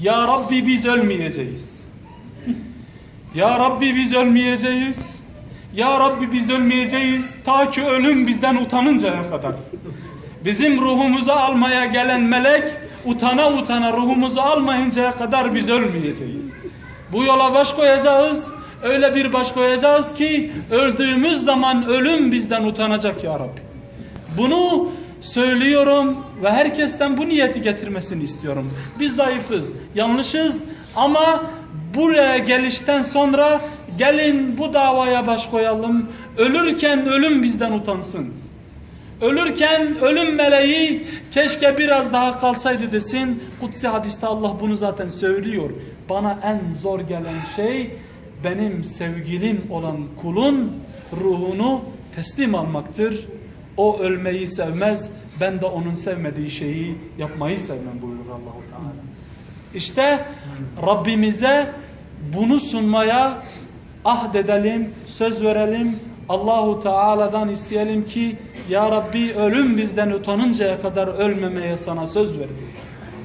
Ya Rabbi biz ölmeyeceğiz. Ya Rabbi biz ölmeyeceğiz. Ya Rabbi biz ölmeyeceğiz ta ki ölüm bizden utanıncaya kadar. Bizim ruhumuzu almaya gelen melek utana utana ruhumuzu almayıncaya kadar biz ölmeyeceğiz. Bu yola baş koyacağız. Öyle bir baş koyacağız ki öldüğümüz zaman ölüm bizden utanacak ya Rabbi. Bunu söylüyorum ve herkesten bu niyeti getirmesini istiyorum. Biz zayıfız, yanlışız ama buraya gelişten sonra gelin bu davaya baş koyalım. Ölürken ölüm bizden utansın. Ölürken ölüm meleği keşke biraz daha kalsaydı desin. Kutsi hadiste Allah bunu zaten söylüyor. Bana en zor gelen şey benim sevgilim olan kulun ruhunu teslim almaktır. O ölmeyi sevmez. Ben de onun sevmediği şeyi yapmayı sevmem buyurur Allahu Teala. İşte Rabbimize bunu sunmaya ahd edelim, söz verelim. Allahu Teala'dan isteyelim ki Ya Rabbi ölüm bizden utanıncaya kadar ölmemeye sana söz verdik.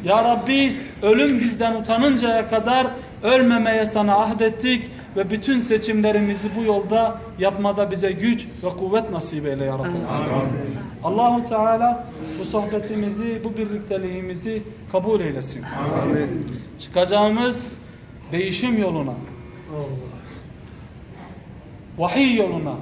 Ya Rabbi ölüm bizden utanıncaya kadar ölmemeye sana ahdettik ve bütün seçimlerimizi bu yolda yapmada bize güç ve kuvvet nasip eyle ya Rabbi. Allahu Teala bu sohbetimizi, bu birlikteliğimizi kabul eylesin. Çıkacağımız değişim yoluna, vahiy yoluna,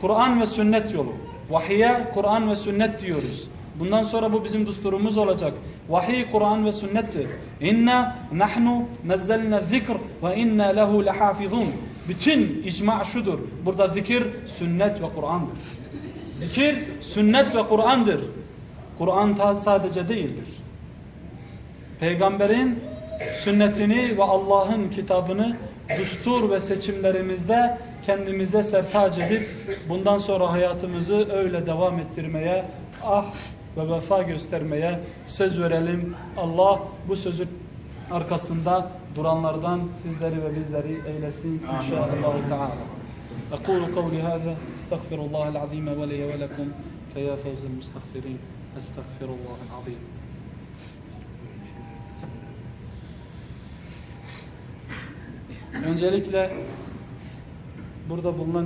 Kur'an ve sünnet yolu. Vahiye Kur'an ve sünnet diyoruz. Bundan sonra bu bizim düsturumuz olacak. Vahiy Kur'an ve sünnettir. İnna nahnu nezzelna zikr ve inna lehu lehafizun. Bütün icma şudur. Burada zikir, sünnet ve Kur'an'dır. Zikir, sünnet ve Kur'an'dır. Kur'an sadece değildir. Peygamberin sünnetini ve Allah'ın kitabını düstur ve seçimlerimizde kendimize sertac edip bundan sonra hayatımızı öyle devam ettirmeye ah ve vefa göstermeye söz verelim. Allah bu sözün arkasında duranlardan sizleri ve bizleri eylesin inşallah teala. أقول قولي هذا استغفر الله العظيم ولي ولكم فيا فوز المستغفرين أستغفر الله العظيم Öncelikle burada bulunan